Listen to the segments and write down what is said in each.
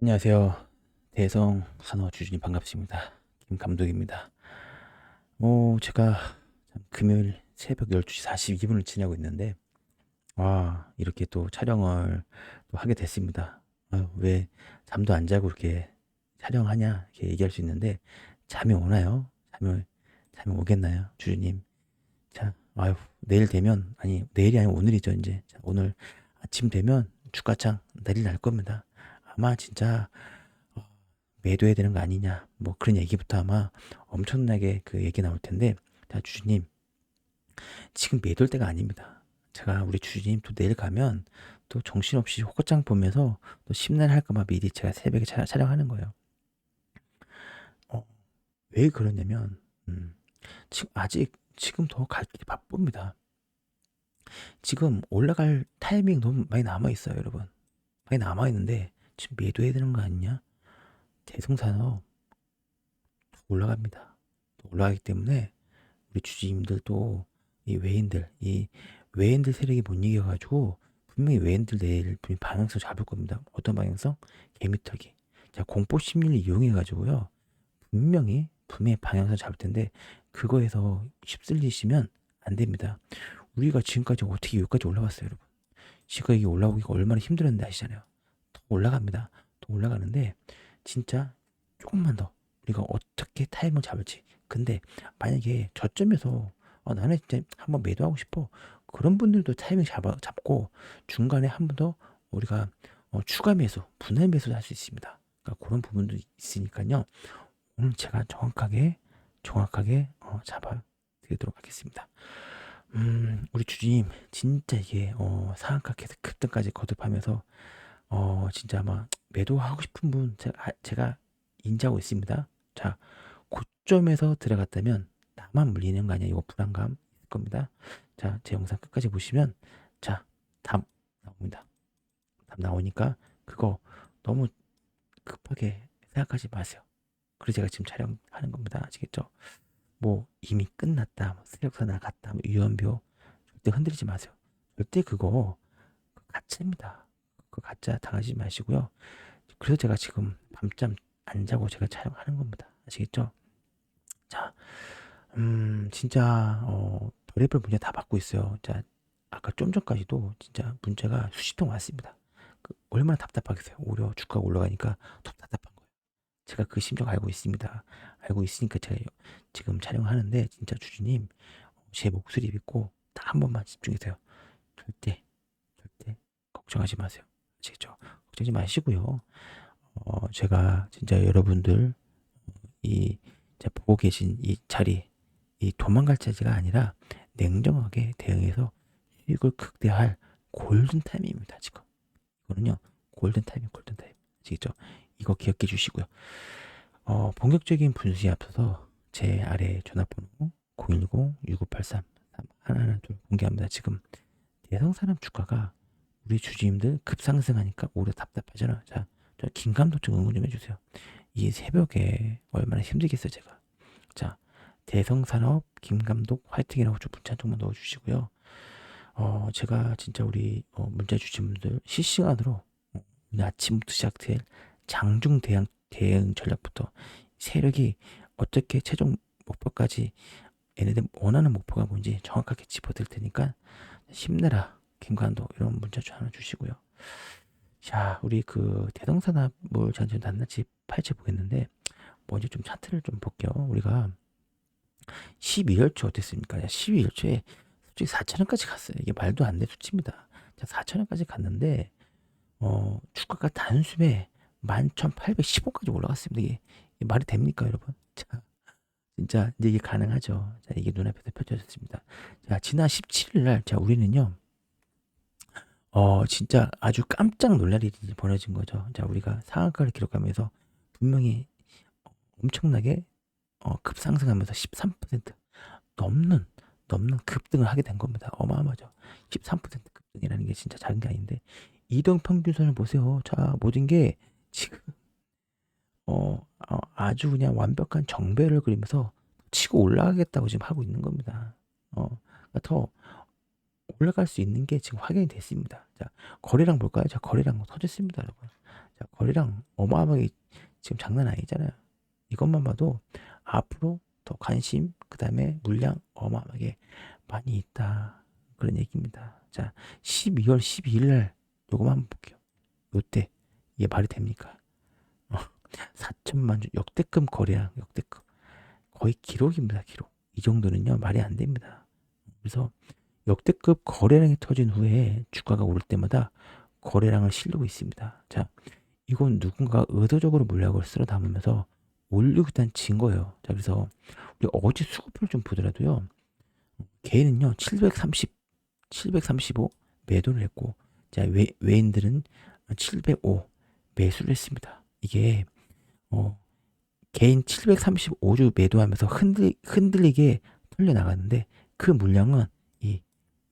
안녕하세요. 대성 산호 주주님 반갑습니다. 김 감독입니다. 뭐 제가 참 금요일 새벽 12시 42분을 지나고 있는데 와 이렇게 또 촬영을 또 하게 됐습니다. 아유, 왜 잠도 안 자고 이렇게 촬영하냐 이렇게 얘기할 수 있는데 잠이 오나요? 잠이 잠이 오겠나요, 주주님? 자, 아유 내일 되면 아니 내일이 아니고 오늘이죠 이제 자, 오늘 아침 되면 주가창 난리 날 겁니다. 아마 진짜 어, 매도해야 되는 거 아니냐 뭐 그런 얘기부터 아마 엄청나게 그 얘기 나올 텐데 자 주주님 지금 매도할 때가 아닙니다. 제가 우리 주주님 또 내일 가면 또 정신없이 호거장 보면서 또 심란해 할까봐 미리 제가 새벽에 차- 촬영하는 거예요. 어, 왜 그러냐면 음, 지금 아직 지금 더 갈 길이 바쁩니다. 지금 올라갈 타이밍 너무 많이 남아 있어요, 여러분. 많이 남아 있는데 지금 매도해야 되는 거 아니냐? 대성산업 또 올라갑니다. 또 올라가기 때문에 우리 주주님들도 이 외인들, 이 외인들 세력이 못 이겨가지고 분명히 외인들 내일 분명히 방향성 잡을 겁니다. 어떤 방향성? 개미털기. 자, 공포 심리를 이용해가지고요. 분명히 분명히 방향성 잡을 텐데 그거에서 휩쓸리시면 안 됩니다. 우리가 지금까지 어떻게 여기까지 올라왔어요, 여러분? 지금 이게 올라오기가 얼마나 힘들었는데 아시잖아요. 더 올라갑니다. 더 올라가는데 진짜 조금만 더 우리가 어떻게 타임을 잡을지. 근데 만약에 저점에서 어, 나는 진짜 한번 매도하고 싶어. 그런 분들도 타이밍 잡아, 잡고 중간에 한 번 더 우리가 어, 추가 매수, 분할 매수를 할수 있습니다. 그러니까 그런 부분도 있으니까요. 오늘 제가 정확하게 정확하게 어, 잡아 드리도록 하겠습니다. 음, 우리 주주님 진짜 이게 어, 상한가 계속 급등까지 거듭하면서 어, 진짜 아마 매도하고 싶은 분 제가, 제가 인지하고 있습니다. 자, 고점에서 들어갔다면 나만 물리는 거 아니야? 이거 불안감 있을 겁니다. 자, 제 영상 끝까지 보시면 자, 답 나옵니다. 답 나오니까 그거 너무 급하게 생각하지 마세요. 그래서 제가 지금 촬영하는 겁니다. 아시겠죠? 뭐 이미 끝났다, 뭐 세력사 나갔다, 뭐 유언표 절대 흔들리지 마세요. 절대 그거 가짜입니다. 그 가짜 당하지 마시고요. 그래서 제가 지금 밤잠 안 자고 제가 촬영하는 겁니다. 아시겠죠? 자, 음, 진짜 어, 별의별 문제 다 받고 있어요. 자, 아까 좀 전까지도 진짜 문제가 수십 통 왔습니다. 그 얼마나 답답하겠어요. 오히려 주가가 올라가니까 더 답답한 거예요. 제가 그 심정 알고 있습니다. 알고 있으니까 제가 지금 촬영하는데 진짜 주주님 제 목소리 믿고 딱 한 번만 집중해서요. 절대 절대 걱정하지 마세요. 아시겠죠? 걱정하지 마시고요. 어, 제가 진짜 여러분들 이 보고 계신 이 자리 이 도망갈 자리가 아니라 냉정하게 대응해서 수익을 극대화할 골든 타임입니다. 지금 이거는요 골든 타임이 골든 타임 아시겠죠? 이거 기억해 주시고요. 어, 본격적인 분수에 앞서서 제 아래 전화번호 010-6983 하나하나 둘 공개합니다. 지금 대성 사람 주가가 우리 주주님들 급상승하니까 오래 답답하잖아. 자, 저 김감독 좀 응원 좀 해주세요. 이 새벽에 얼마나 힘들겠어요, 제가. 자, 대성산업 김감독 화이팅이라고 좀 문자 좀만 넣어주시고요. 어, 제가 진짜 우리 어, 문자 주신 분들 실시간으로 어, 아침부터 시작될 장중 대응, 대응 전략부터 세력이 어떻게 최종 목표까지 얘네들 원하는 목표가 뭔지 정확하게 짚어드릴 테니까 힘내라 김관도 이런 문자 좀 하나 주시고요. 자, 우리 그 대동산업을 전체 낱낱이 파헤쳐 보겠는데 먼저 좀 차트를 좀 볼게요. 우리가 12월초 어땠습니까? 12월초에 솔직히 4천원까지 갔어요. 이게 말도 안 되는 수치입니다. 자, 4천원까지 갔는데 어, 주가가 단숨에 11,815까지 올라갔습니다. 이게, 이게 말이 됩니까, 여러분? 자, 진짜 이제 이게 가능하죠. 자, 이게 눈앞에서 펼쳐졌습니다. 자, 지난 17일 날, 자, 우리는요, 어, 진짜 아주 깜짝 놀랄 일이 벌어진 거죠. 자, 우리가 상한가를 기록하면서 분명히 엄청나게 어, 급상승하면서 13% 넘는 넘는 급등을 하게 된 겁니다. 어마어마하죠. 13% 급등이라는 게 진짜 작은 게 아닌데 이동 평균선을 보세요. 자, 모든 게 지금 어, 어, 아주 그냥 완벽한 정배를 그리면서 치고 올라가겠다고 지금 하고 있는 겁니다. 어, 그러니까 더 올라갈 수 있는 게 지금 확인이 됐습니다. 자, 거래량 볼까요? 자, 거래량 터졌습니다, 여러분. 자, 거래량 어마어마하게 지금 장난 아니잖아요. 이것만 봐도 앞으로 더 관심, 그 다음에 물량 어마어마하게 많이 있다. 그런 얘기입니다. 자, 12월 12일 날 요거만 한번 볼게요. 요때 이게 말이 됩니까? 어, 4천만 주 역대급 거래량 역대급 거의 기록입니다. 기록. 이 정도는요 말이 안 됩니다. 그래서 역대급 거래량이 터진 후에 주가가 오를 때마다 거래량을 실르고 있습니다. 자, 이건 누군가 의도적으로 물약을 쓸어 담으면서 올리고 있다는 증거예요. 자, 그래서 우리 어제 수급을 좀 보더라도요. 개인은요 730, 735 매도를 했고, 자 외, 외인들은 705 매수를 했습니다. 이게 어, 개인 735주 매도하면서 흔들, 흔들리게 털려 나갔는데 그 물량은 이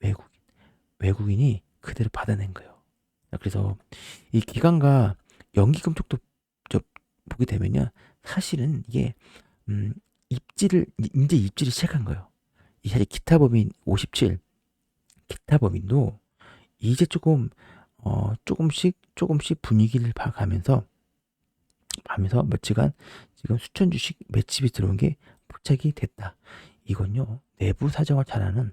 외국인 외국인이 그대로 받아낸 거예요. 자, 그래서 이 기관과 연기금 쪽도 저 보게 되면요 사실은 이게 음, 입지를 이제 입지를 시작한 거예요. 이 사실 기타 법인 57 기타 법인도 이제 조금 어 조금씩 조금씩 분위기를 봐가면서 하면서 며칠간 지금 수천 주씩 매집이 들어온 게 포착이 됐다. 이건요 내부 사정을 잘 아는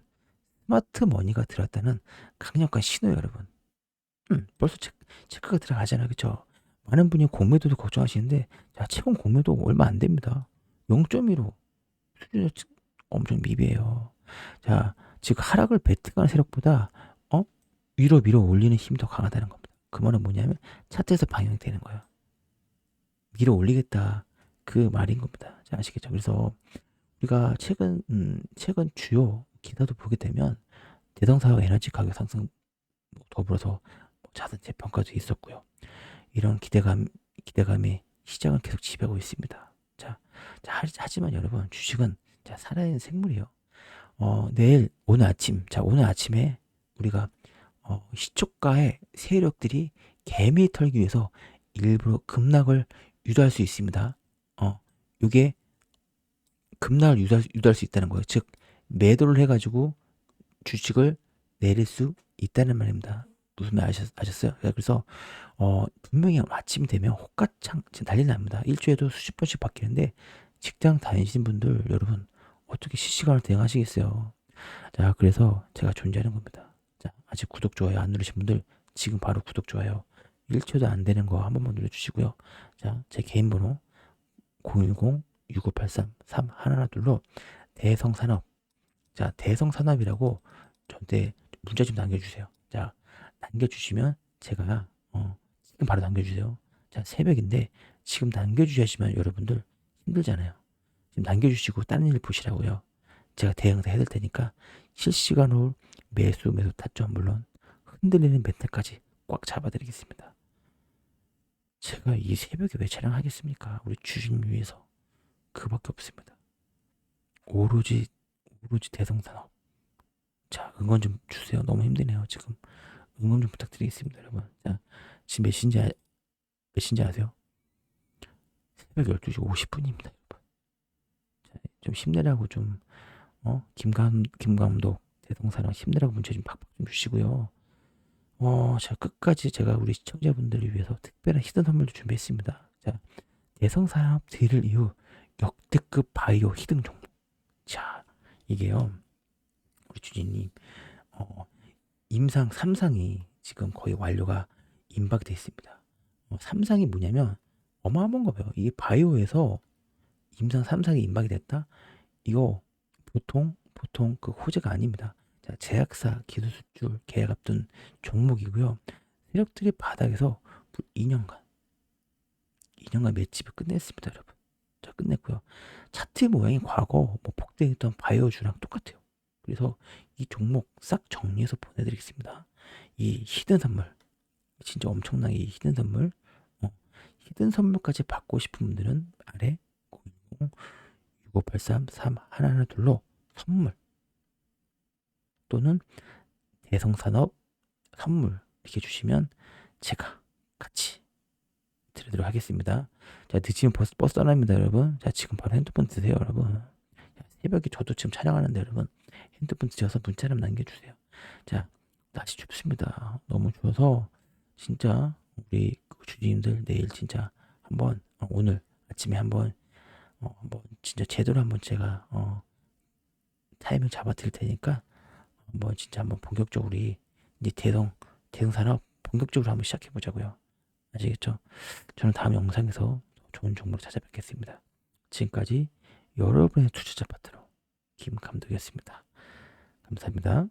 스마트 머니가 들었다는 강력한 신호예요, 여러분. 음, 벌써 체크, 체크가 들어가잖아요, 그쵸? 많은 분이 공매도도 걱정하시는데, 자, 최근 공매도 얼마 안 됩니다. 0.15. 수준이 엄청 미비해요. 자, 지금 하락을 베팅하는 세력보다, 어? 위로 밀어 올리는 힘이 더 강하다는 겁니다. 그 말은 뭐냐면, 차트에서 방향이 되는 거예요. 밀어 올리겠다. 그 말인 겁니다. 자, 아시겠죠? 그래서, 우리가 최근, 음, 최근 주요 기사도 보게 되면, 대성사와 에너지 가격 상승 뭐 더불어서 뭐 자산 재평가도 있었고요. 이런 기대감 기대감이 시장을 계속 지배하고 있습니다. 자, 자 하- 하지만 여러분 주식은 자 살아있는 생물이에요. 어 내일 오늘 아침 자 오늘 아침에 우리가 어, 시초가의 세력들이 개미 털기 위해서 일부러 급락을 유도할 수 있습니다. 어 이게 급락을 유도할, 유도할 수 있다는 거예요. 즉 매도를 해가지고 주식을 내릴 수 있다는 말입니다. 무슨 말 아셨, 아셨어요? 그래서 어, 분명히 아침 되면 호가창 난리 납니다. 일주일에도 수십 번씩 바뀌는데 직장 다니시는 분들 여러분 어떻게 실시간을 대응하시겠어요? 자 그래서 제가 존재하는 겁니다. 자 아직 구독 좋아요 안 누르신 분들 지금 바로 구독 좋아요 1초도 안 되는 거 한 번만 눌러주시고요. 자 제 개인 번호 010-6583-3112로 대성산업 자 대성 산업이라고 저한테 문자 좀 남겨주세요. 자 남겨주시면 제가 어, 지금 바로 남겨주세요. 자 새벽인데 지금 남겨주셔야지만 여러분들 힘들잖아요. 지금 남겨주시고 다른 일 보시라고요. 제가 대응 다 해드릴 테니까 실시간으로 매수 매수 타점 물론 흔들리는 멘탈까지 꽉 잡아드리겠습니다. 제가 이 새벽에 왜 촬영하겠습니까? 우리 주신 위해서 그밖에 없습니다. 오로지 오로지 대성산업. 자 응원 좀 주세요. 너무 힘드네요 지금. 응원 좀 부탁드리겠습니다, 여러분. 자, 지금 몇 시인지, 아, 몇 시인지 아세요? 새벽 12시 50분입니다, 여러분. 자, 좀 힘내라고 좀, 어, 김감, 김감독, 대동사랑 힘내라고 문자 좀 팍팍 좀 주시고요. 어, 자, 끝까지 제가 우리 시청자분들을 위해서 특별한 히든 선물도 준비했습니다. 자, 대성산업 드릴 이후 역대급 바이오 히든 종목. 자, 이게요, 우리 주진님, 어, 임상 3상이 지금 거의 완료가 임박돼 있습니다. 어, 3상이 뭐냐면 어마어마한 거 봐요. 이게 바이오에서 임상 3상이 임박이 됐다? 이거 보통 보통 그 호재가 아닙니다. 자, 제약사 기술 수출 계약 앞둔 종목이고요. 세력들이 바닥에서 2년간 2년간 매집을 끝냈습니다, 여러분. 자, 끝냈고요. 차트 모양이 과거 뭐 폭등했던 바이오주랑 똑같아요. 그래서 이 종목 싹 정리해서 보내드리겠습니다. 이 히든 선물 진짜 엄청나게 이 히든 선물 어, 히든 선물까지 받고 싶은 분들은 아래 010-6583-3112로 선물 또는 대성산업 선물 이렇게 주시면 제가 같이 드리도록 하겠습니다. 자 늦으면 버스, 버스 떠납니다 여러분. 자 지금 바로 핸드폰 드세요 여러분. 자, 새벽에 저도 지금 촬영하는데 여러분 핸드폰 드셔서 문자 좀 남겨주세요. 자, 날씨 춥습니다. 너무 추워서 진짜 우리 그 주주님들 내일 진짜 한번 어, 오늘 아침에 한번 어, 한번 진짜 제대로 한번 제가 어, 타이밍 잡아 드릴 테니까 한번 진짜 한번 본격적으로 우리 이제 대성 대성 산업 본격적으로 한번 시작해 보자고요. 아시겠죠? 저는 다음 영상에서 더 좋은 정보를 찾아뵙겠습니다. 지금까지 여러분의 투자자 파트너 김 감독이었습니다. 감사합니다.